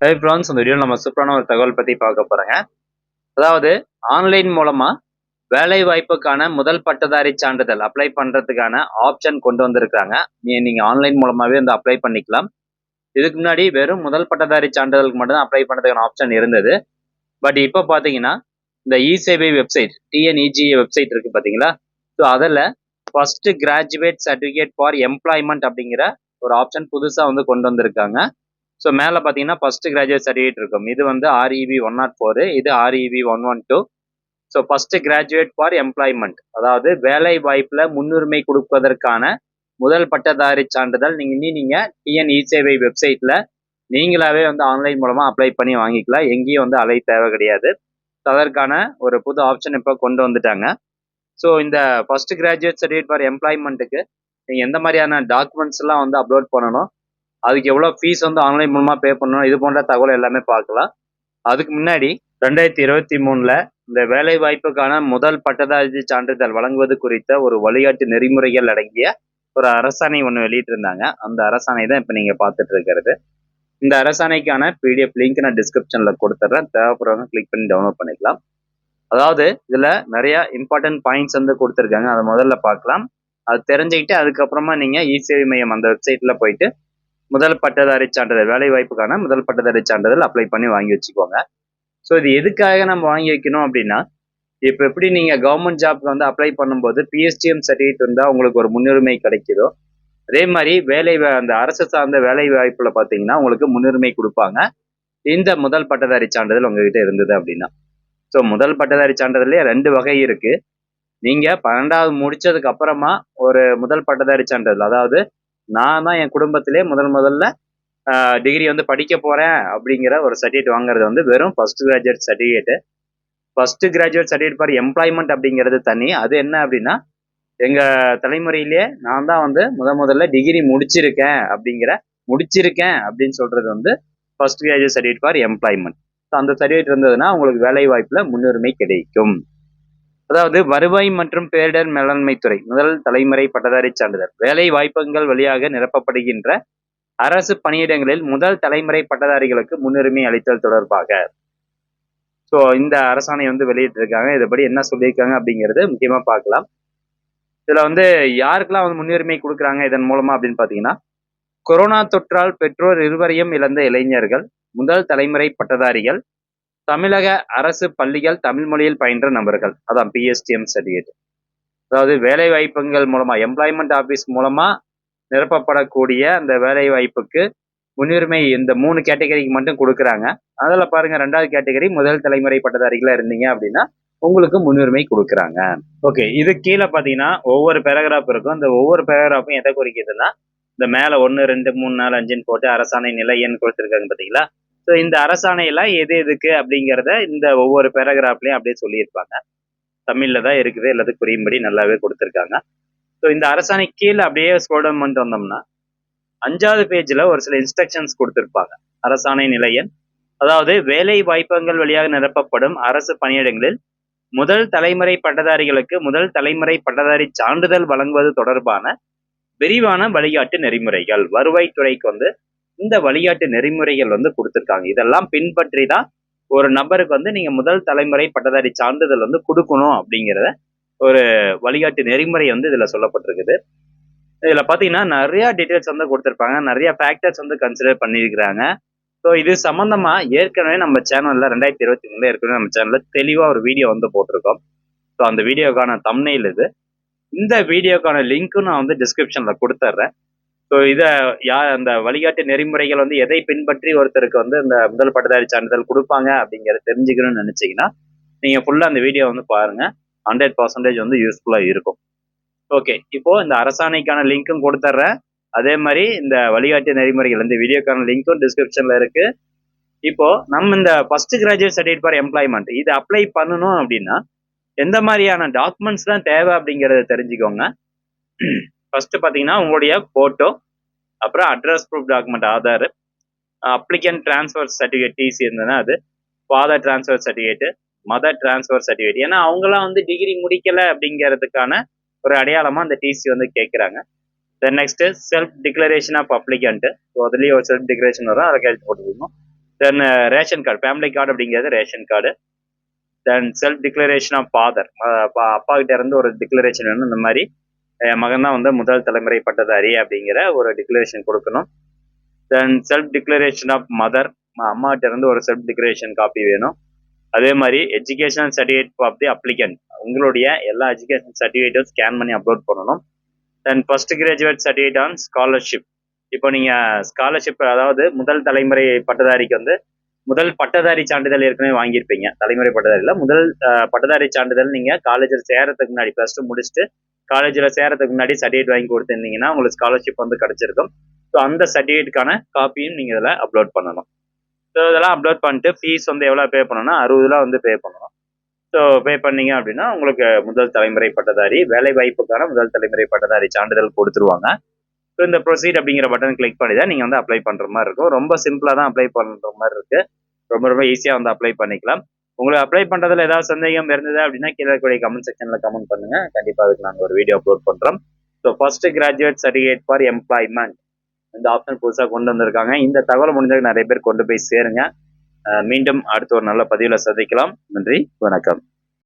Hey friends வீடியோவில் நம்ம சூப்பரான ஒரு தகவல் பற்றி பார்க்க போகிறேங்க அதாவது ஆன்லைன் மூலமாக வேலை வாய்ப்புக்கான முதல் பட்டதாரி சான்றிதழ் அப்ளை பண்ணுறதுக்கான ஆப்ஷன் கொண்டு வந்திருக்காங்க நீ நீங்கள் ஆன்லைன் மூலமாகவே வந்து அப்ளை பண்ணிக்கலாம். இதுக்கு முன்னாடி வெறும் முதல் பட்டதாரி சான்றிதழுக்கு மட்டும்தான் அப்ளை பண்ணுறதுக்கான ஆப்ஷன் இருந்தது. பட் இப்போ பார்த்தீங்கன்னா இந்த இ சேவை வெப்சைட் டிஎன்இஜிஏ வெப்சைட் இருக்குது பார்த்தீங்களா ஸோ அதில் first graduate certificate for employment அப்படிங்கிற ஒரு ஆப்ஷன் புதுசாக வந்து கொண்டு வந்திருக்காங்க. ஸோ மேலே பார்த்தீங்கன்னா ஃபர்ஸ்ட் கிராஜுவேட் சர்டிஃபிகேட் இருக்கும். இது வந்து ஆர்இபி ஒன் நாட் ஃபோரு இது R E P one one two so first graduate for employment அதாவது வேலை வாய்ப்பில் முன்னுரிமை கொடுப்பதற்கான முதல் பட்டதாரி சான்றிதழ். நீங்கள் இனி நீங்கள் டிஎன் சேவை வெப்சைட்டில் நீங்களாவே வந்து ஆன்லைன் மூலமாக அப்ளை பண்ணி வாங்கிக்கலாம். எங்கேயும் வந்து அலை தேவை கிடையாது. அதற்கான ஒரு புது ஆப்ஷன் இப்போ கொண்டு வந்துட்டாங்க. ஸோ இந்த ஃபர்ஸ்ட் கிராஜுவேட் சர்டிஃபிகேட் ஃபார் எம்ப்ளாய்மெண்ட்டுக்கு நீங்கள் எந்த மாதிரியான டாக்குமெண்ட்ஸ் எல்லாம் வந்து அப்லோட் பண்ணணும்? அதுக்கு எவ்வளோ ஃபீஸ் வந்து ஆன்லைன் மூலமாக பே பண்ணணும் இது போன்ற தகவல் எல்லாமே பார்க்கலாம். அதுக்கு முன்னாடி ரெண்டாயிரத்தி இருபத்தி மூணில் இந்த வேலை வாய்ப்புக்கான முதல் பட்டதாரி சான்றிதழ் வழங்குவது குறித்த ஒரு வழிகாட்டு நெறிமுறைகள் அடங்கிய ஒரு அரசாணை ஒன்று வெளியிட்டிருந்தாங்க. அந்த அரசாணை தான் இப்போ நீங்கள் பார்த்துட்டு இருக்கிறது. இந்த அரசாணைக்கான பிடிஎஃப் லிங்க் நான் டிஸ்கிரிப்ஷனில் கொடுத்துட்றேன் தேவைப்படுறவங்க கிளிக் பண்ணி டவுன்லோட் பண்ணிக்கலாம். அதாவது இதில் நிறையா இம்பார்ட்டன்ட் பாயிண்ட்ஸ் வந்து கொடுத்துருக்காங்க. அதை முதல்ல பார்க்கலாம். அது தெரிஞ்சுக்கிட்டு அதுக்கப்புறமா நீங்கள் இசேவை மையம் அந்த வெப்சைட்டில் போயிட்டு முதல் பட்டதாரி சான்றிதழ் வேலை வாய்ப்புக்கான முதல் பட்டதாரி சான்றிதழ் அப்ளை பண்ணி வாங்கி வச்சுக்கோங்க. ஸோ இது எதுக்காக நம்ம வாங்கி வைக்கணும் அப்படின்னா இப்போ எப்படி நீங்கள் கவர்மெண்ட் ஜாப்க்கு வந்து அப்ளை பண்ணும்போது பிஎஸ்டிஎம் சர்டிஃபிகேட் இருந்தால் உங்களுக்கு ஒரு முன்னுரிமை கிடைக்குதோ அதே மாதிரி வேலை அந்த அரசு சார்ந்த வேலை வாய்ப்பில் பார்த்தீங்கன்னா உங்களுக்கு முன்னுரிமை கொடுப்பாங்க. இந்த முதல் பட்டதாரி சான்றிதழ் உங்ககிட்ட இருந்தது அப்படின்னா. ஸோ முதல் பட்டதாரி சான்றிதழ்லேயே ரெண்டு வகை இருக்குது நீங்கள் பன்னெண்டாவது முடித்ததுக்கு அப்புறமா ஒரு முதல் பட்டதாரி சான்றிதழ் அதாவது நான் தான் என் குடும்பத்திலே முதல் முதல்ல டிகிரி வந்து படிக்க போகிறேன் அப்படிங்கிற ஒரு சர்டிஃபிகேட் வாங்குறது வந்து வெறும் first graduate certificate first graduate certificate for employment அப்படிங்கிறது தனி. அது என்ன அப்படின்னா எங்கள் தலைமுறையிலேயே நான் தான் வந்து முத முதல்ல டிகிரி முடிச்சிருக்கேன் அப்படிங்கிற முடிச்சிருக்கேன் அப்படின்னு சொல்கிறது வந்து first graduate certificate for employment so அந்த சர்டிஃபிகேட் இருந்ததுன்னா உங்களுக்கு வேலை வாய்ப்பில் முன்னுரிமை கிடைக்கும். அதாவது வருவாய் மற்றும் பேரிடர் மேலாண்மை துறை முதல் தலைமுறை பட்டதாரி சான்றிதழ். வேலை வாய்ப்புகள் வழியாக நிரப்பப்படுகின்ற அரசு பணியிடங்களில் முதல் தலைமுறை பட்டதாரிகளுக்கு முன்னுரிமை அளித்தல் தொடர்பாக. ஸோ இந்த அரசாணை வந்து வெளியிட்டிருக்காங்க. இதுபடி என்ன சொல்லியிருக்காங்க அப்படிங்கிறது முக்கியமாக பார்க்கலாம். இதில் வந்து யாருக்கெல்லாம் வந்து முன்னுரிமை கொடுக்குறாங்க இதன் மூலமா அப்படின்னு பார்த்தீங்கன்னா கொரோனா தொற்றால் பெற்றோர் இருவரையும் இழந்த இளைஞர்கள் முதல் தலைமுறை பட்டதாரிகள் தமிழக அரசு பள்ளிகள் தமிழ் மொழியில் பயின்ற நபர்கள். அதான் பிஎஸ்டிஎம் சர்டிஃபிகேட் அதாவது வேலை வாய்ப்புகள் மூலமா எம்ப்ளாய்மெண்ட் ஆஃபீஸ் மூலமா நிரப்பப்படக்கூடிய அந்த வேலை வாய்ப்புக்கு முன்னுரிமை இந்த மூணு கேட்டகரிக்கு மட்டும் கொடுக்குறாங்க. அதில் பாருங்க ரெண்டாவது கேட்டகரி முதல் தலைமுறை பட்டதாரிகளாக இருந்தீங்க அப்படின்னா உங்களுக்கு முன்னுரிமை கொடுக்குறாங்க. ஓகே இது கீழே பார்த்தீங்கன்னா ஒவ்வொரு பேராகிராஃப் இருக்கும். இந்த ஒவ்வொரு பேராகிராஃபும் எதை குறிக்குதுன்னா இந்த மேலே ஒன்று ரெண்டு மூணு நாலு அஞ்சுன்னு போட்டு அரசாணை நிலை எண் கொடுத்துருக்காங்க பார்த்தீங்களா? ஸோ இந்த அரசாணையெல்லாம் எது எதுக்கு அப்படிங்கிறத இந்த ஒவ்வொரு பேராகிராஃப்லையும் அப்படியே சொல்லியிருப்பாங்க. தமிழில் தான் இருக்குது எல்லாத்துக்கும் புரியும்படி நல்லாவே கொடுத்துருக்காங்க. ஸோ இந்த அரசாணை கீழே அப்படியே ஸ்க்ரோடம் பண்ணிட்டு வந்தோம்னா அஞ்சாவது பேஜில் ஒரு சில இன்ஸ்ட்ரக்ஷன்ஸ் கொடுத்துருப்பாங்க. அரசாணை நிலையன் அதாவது வேலை வாய்ப்புகள் வழியாக நிரப்பப்படும் அரசு பணியிடங்களில் முதல் தலைமுறை பட்டதாரிகளுக்கு முதல் தலைமுறை பட்டதாரி சான்றிதழ் வழங்குவது தொடர்பான விரிவான வழிகாட்டு நெறிமுறைகள். வருவாய்த்துறைக்கு வந்து இந்த வழிகாட்டு நெறிமுறைகள் வந்து கொடுத்துருக்காங்க. இதெல்லாம் பின்பற்றி தான் ஒரு நபருக்கு வந்து நீங்கள் முதல் தலைமுறை பட்டதாரி சான்றிதழ் வந்து கொடுக்கணும் அப்படிங்கிறத ஒரு வழிகாட்டு நெறிமுறை வந்து இதில் சொல்லப்பட்டிருக்குது. இதில் பார்த்தீங்கன்னா நிறையா டீட்டெயில்ஸ் வந்து கொடுத்துருப்பாங்க. நிறைய ஃபேக்டர்ஸ் வந்து கன்சிடர் பண்ணியிருக்கிறாங்க. ஸோ இது சம்மந்தமாக ஏற்கனவே நம்ம சேனலில் ரெண்டாயிரத்தி இருபத்தி மூணில் ஏற்கனவே நம்ம சேனலில் தெளிவாக ஒரு வீடியோ வந்து போட்டிருக்கோம். ஸோ அந்த வீடியோக்கான தம்னையில் இது. இந்த வீடியோக்கான லிங்க்கும் நான் வந்து டிஸ்கிரிப்ஷனில் கொடுத்துட்றேன் ஸோ இதை யா அந்த வழிகாட்டு நெறிமுறைகள் வந்து எதை பின்பற்றி ஒருத்தருக்கு வந்து இந்த முதல் பட்டதாரி சான்றிதழ் கொடுப்பாங்க அப்படிங்கிறத தெரிஞ்சுக்கணும்னு நினைச்சீங்கன்னா நீங்கள் ஃபுல்லாக அந்த வீடியோ வந்து பாருங்க. ஹண்ட்ரட் பர்சன்டேஜ் வந்து யூஸ்ஃபுல்லாக இருக்கும். ஓகே இப்போ இந்த அரசாணைக்கான லிங்க்கும் கொடுத்துட்றேன் அதே மாதிரி இந்த வழிகாட்டு நெறிமுறைகள் இந்த வீடியோக்கான லிங்க்கும் டிஸ்கிரிப்ஷனில் இருக்கு. இப்போ நம்ம இந்த first graduate certificate for employment இது அப்ளை பண்ணணும் அப்படின்னா எந்த மாதிரியான டாக்குமெண்ட்ஸ் தான் தேவை அப்படிங்கிறத தெரிஞ்சுக்கோங்க. ஃபர்ஸ்ட் பார்த்தீங்கன்னா உங்களுடைய ஃபோட்டோ அப்புறம் address proof document Aadhaar applicant transfer certificate TC இருந்ததுன்னா அது father transfer certificate mother transfer certificate ஏன்னா அவங்களாம் வந்து டிகிரி முடிக்கல அப்படிங்கிறதுக்கான ஒரு அடையாளமாக அந்த டிசி வந்து கேட்குறாங்க then next self declaration of applicant so அதுலேயும் ஒரு செல்ஃப் டிக்ளரேஷன் வரும். அதை கேட்டு போட்டுக்கணும். Then ration card family card அப்படிங்கிறது ration card then self declaration of father அப்பா கிட்ட இருந்து ஒரு டிக்ளரேஷன் வேணும். இந்த மாதிரி என் மகன் தான் வந்து முதல் தலைமுறை பட்டதாரி அப்படிங்கிற ஒரு டிக்ளரேஷன் கொடுக்கணும். Then self declaration of mother அம்மாட்ட இருந்து ஒரு செல்ஃப் டிக்ளரேஷன் காப்பி வேணும். அதே மாதிரி education certificate of the applicant உங்களுடைய எல்லா எஜுகேஷன் சர்டிஃபிகேட்டும் ஸ்கேன் பண்ணி அப்லோட் பண்ணணும். Then first graduate certificate on scholarship இப்போ நீங்கள் ஸ்காலர்ஷிப் அதாவது முதல் தலைமுறை பட்டதாரிக்கு வந்து முதல் பட்டதாரி சான்றிதழ் ஏற்கனவே வாங்கியிருப்பீங்க. தலைமுறை பட்டதாரியில் முதல் பட்டதாரி சான்றிதழ் நீங்கள் காலேஜில் சேரத்துக்கு முன்னாடி ப்ளஸ் டூ முடிச்சுட்டு காலேஜில் சேரத்துக்கு முன்னாடி சர்டிஃபிகேட் வாங்கி கொடுத்துருந்தீங்கன்னா உங்களுக்கு ஸ்காலர்ஷிப் வந்து கிடைச்சிருக்கும். ஸோ அந்த சர்டிஃபிகேட்டுக்கான காப்பியும் நீங்கள் இதில் அப்லோட் பண்ணணும். ஸோ இதெல்லாம் அப்லோட் பண்ணிட்டு ஃபீஸ் வந்து எவ்வளோ பே பண்ணணும்னா அறுபது ரூபா வந்து பே பண்ணணும். ஸோ பே பண்ணீங்க அப்படின்னா உங்களுக்கு முதல் தலைமுறை பட்டதாரி வேலை வாய்ப்புக்கான முதல் தலைமுறை பட்டதாரி சான்றிதழ் கொடுத்துருவாங்க. ஸோ இந்த ப்ரொசீட் அப்படிங்கிற பட்டன் கிளிக் பண்ணி தான் நீங்கள் வந்து அப்ளை பண்ணுற மாதிரி இருக்கும். ரொம்ப சிம்பிளாக தான் அப்ளை பண்ணுற மாதிரி இருக்குது ரொம்ப ரொம்ப ஈஸியாக வந்து அப்ளை பண்ணிக்கலாம். உங்களுக்கு அப்ளை பண்ணுறதுல ஏதாவது சந்தேகம் இருந்தது அப்படின்னா கீழே இருக்கக்கூடிய கமெண்ட் செக்ஷனில் கமெண்ட் பண்ணுங்க. கண்டிப்பாக அதுக்கு நாங்கள் ஒரு வீடியோ அப்லோட் பண்ணுறோம் so first graduate certificate for employment இந்த ஆப்ஷன் புதுசாக கொண்டு வந்திருக்காங்க. இந்த தகவல் முடிஞ்சதுக்கு நிறைய பேர் கொண்டு போய் சேருங்க. மீண்டும் அடுத்த ஒரு நல்ல பதிவில் சந்திக்கலாம். நன்றி வணக்கம்.